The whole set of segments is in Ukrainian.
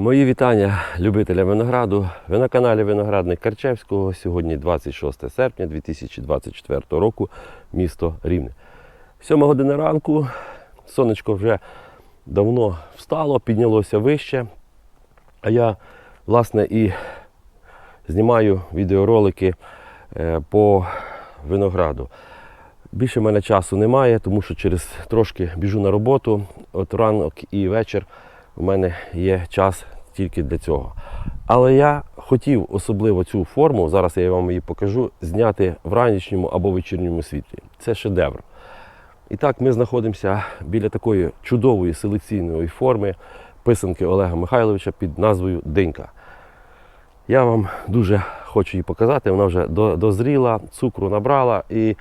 Мої вітання любителям винограду. Ви на каналі Виноградник Карчевського. Сьогодні 26 серпня 2024 року, місто Рівне. 7 година ранку. Сонечко вже давно встало, піднялося вище. А я, власне, і знімаю відеоролики е, по винограду. Більше в мене часу немає, тому що через трошки біжу на роботу. От ранок і вечір у мене є час тільки для цього. Але я хотів особливо цю форму, зараз я вам її покажу, зняти в ранішньому або вечірньому світлі. Це шедевр. І так ми знаходимося біля такої чудової селекційної форми писанки Олега Михайловича під назвою Динька. Я вам дуже хочу її показати. Вона вже дозріла, цукру набрала і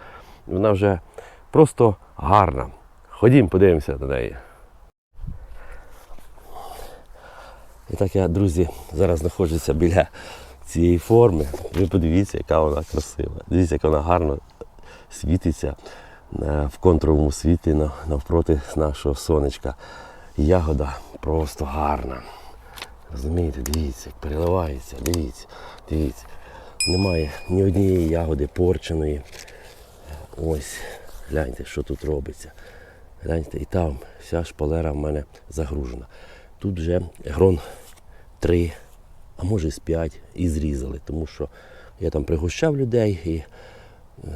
вона вже просто гарна. Ходім, подивимося на неї. І так я, друзі, зараз знаходжуся біля цієї форми. Ви подивіться, яка вона красива. Дивіться, як вона гарно світиться е, в контровому світлі навпроти нашого сонечка. Ягода просто гарна. Розумієте, дивіться, як переливається, дивіться, дивіться. Немає ні однієї ягоди порченої. Ось, гляньте, що тут робиться. Гляньте, і там вся шпалера в мене загружена. Тут вже грон 3, а може з 5 і зрізали, тому що я там пригощав людей і е,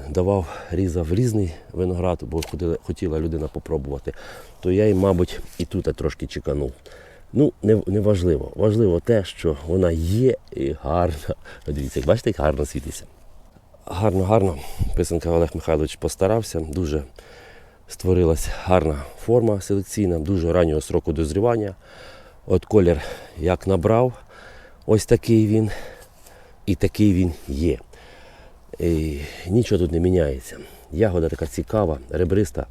давав, різав різний виноград, бо ходила, хотіла людина попробувати, то я їм, мабуть, і тут трошки чеканув. Ну, не, не важливо. Важливо те, що вона є і гарна. Дивіться, як бачите, як гарно світиться. Гарно, гарно. Писанка Олег Михайлович постарався. Дуже створилась гарна форма селекційна, дуже раннього сроку дозрівання. От колір як набрав, ось такий він, і такий він є. І нічого тут не міняється. Ягода така цікава, ребриста.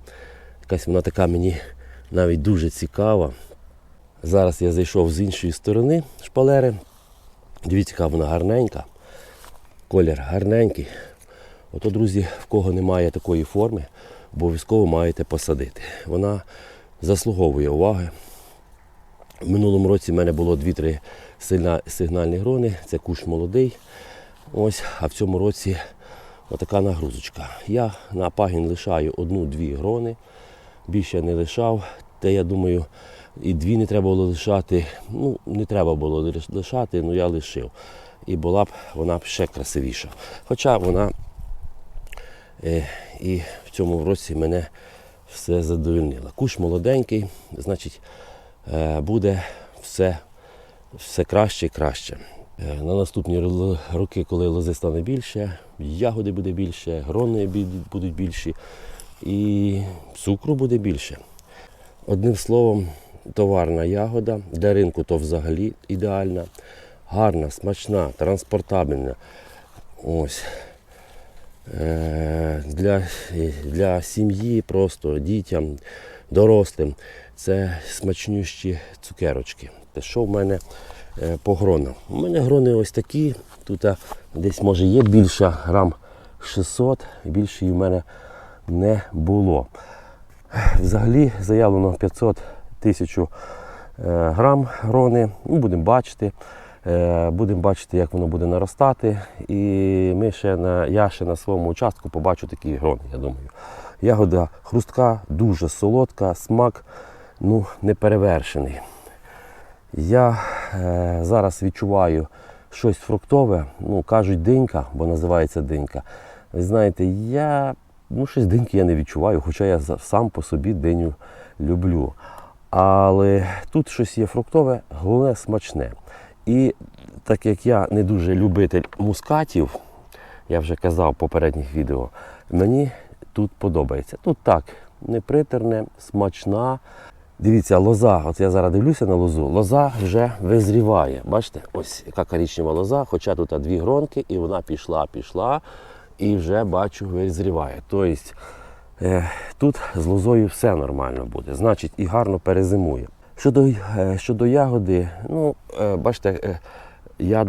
Якась вона така мені навіть дуже цікава. Зараз я зайшов з іншої сторони шпалери. Дивіться, яка вона гарненька. Колір гарненький. Ото, друзі, в кого немає такої форми, обов'язково маєте посадити. Вона заслуговує уваги. В минулому році в мене було 2-3 сигнальні грони, це кущ молодий. Ось, а в цьому році отака нагрузочка. Я на пагін лишаю одну-дві грони, більше не лишав. Те, я думаю, і дві не треба було лишати. Ну, не треба було лишати, але я лишив. І була б вона б ще красивіша. Хоча вона е, і в цьому році мене все задовольнило. Куш молоденький, значить, буде все, все краще і краще. Е, На наступні роки, коли лози стане більше, ягоди буде більше, грони будуть більші і цукру буде більше. Одним словом, товарна ягода, для ринку то взагалі ідеальна, гарна, смачна, транспортабельна. Ось. Е, Для, для сім'ї, просто дітям, дорослим. Це смачнющі цукерочки. Те, що в мене е, по гронам? У мене грони ось такі. Тут десь може є більше грам 600, більше в мене не було. Взагалі заявлено 500 тисяч е, грам грони. Ну, будемо бачити. Е, Будемо бачити, як воно буде наростати. І ми ще на, я ще на своєму участку побачу такі грони, я думаю. Ягода хрустка, дуже солодка, смак ну, неперевершений. Я е, зараз відчуваю щось фруктове, ну кажуть динька, бо називається динька. Ви знаєте, я ну, щось диньки я не відчуваю, хоча я сам по собі диню люблю. Але тут щось є фруктове, головне смачне. І так як я не дуже любитель мускатів, я вже казав в попередніх відео, мені тут подобається. Тут так, непритерне, смачна. Дивіться, лоза, от я зараз дивлюся на лозу, лоза вже визріває. Бачите, ось яка коричнева лоза, хоча тут дві гронки, і вона пішла, пішла, і вже бачу, визріває. Тобто е, тут з лозою все нормально буде, значить і гарно перезимує. Щодо, е, щодо ягоди, ну, е, бачите,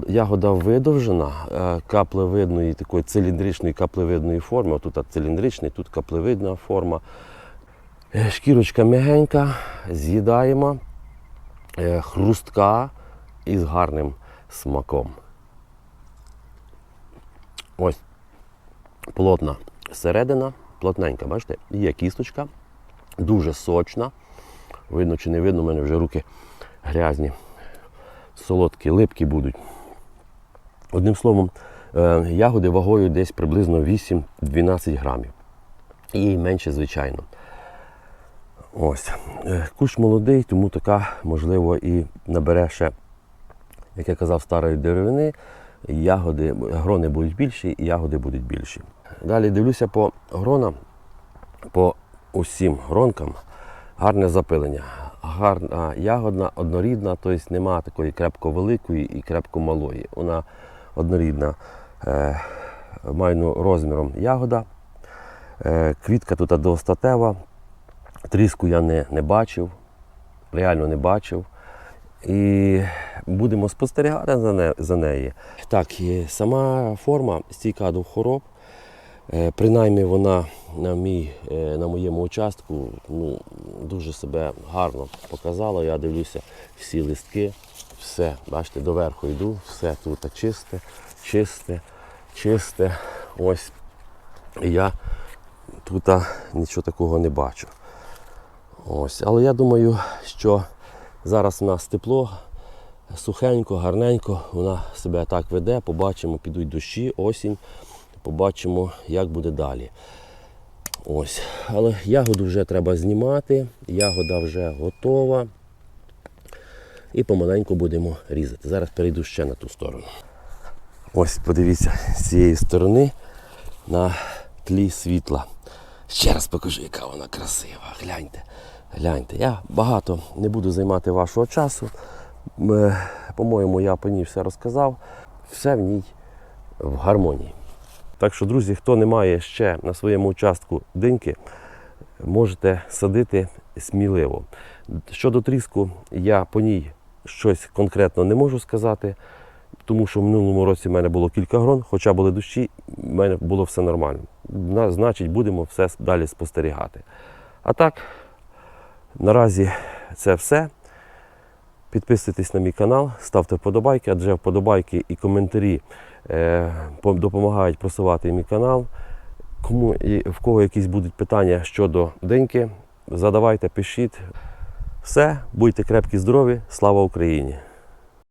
ягода видовжена, е, каплевидної, такої циліндричної каплевидної форми. Тут циліндричний, тут каплевидна форма. Е, Шкірочка м'ягенька, з'їдаємо, е, хрустка і з гарним смаком. Ось плотна середина, плотненька, бачите, є кісточка, дуже сочна. Видно чи не видно, у мене вже руки грязні, солодкі, липкі будуть. Одним словом, е, ягоди вагою десь приблизно 8-12 грамів. І менше, звичайно. Ось. Е, Кущ молодий, тому така, можливо, і набере ще, як я казав, старої деревини. Ягоди, грони будуть більші, і ягоди будуть більші. Далі дивлюся по гронам, по усім гронкам гарне запилення. Гарна ягодна, однорідна, тобто немає такої крепко великої і крепко малої. Вона однорідна е, майну розміром ягода. Е, квітка тут двостатева, тріску я не, не бачив, реально не бачив. І будемо спостерігати за, не, за нею. Так, сама форма стійка до хвороб. Е, Принаймні вона на, мій, е, на моєму участку ну, дуже себе гарно показала. Я дивлюся всі листки, все, бачите, доверху йду, все тут чисте, чисте, чисте. Ось я тут нічого такого не бачу. Ось. Але я думаю, що зараз у нас тепло, сухенько, гарненько, вона себе так веде, побачимо, підуть дощі, осінь, побачимо, як буде далі. Ось. Але ягоду вже треба знімати, ягода вже готова. І помаленьку будемо різати. Зараз перейду ще на ту сторону. Ось, подивіться, з цієї сторони на тлі світла. Ще раз покажу, яка вона красива. Гляньте, гляньте. Я багато не буду займати вашого часу. По-моєму, я по ній все розказав. Все в ній в гармонії. Так що, друзі, хто не має ще на своєму участку диньки, можете садити сміливо. Щодо тріску, я по ній щось конкретно не можу сказати, тому що в минулому році в мене було кілька грон, хоча були дощі, в мене було все нормально. Значить, будемо все далі спостерігати. А так, наразі це все. Підписуйтесь на мій канал, ставте вподобайки, адже вподобайки і коментарі е, допомагають просувати мій канал. Кому і в кого якісь будуть питання щодо деньки, задавайте, пишіть. Все, будьте крепкі, здорові, слава Україні!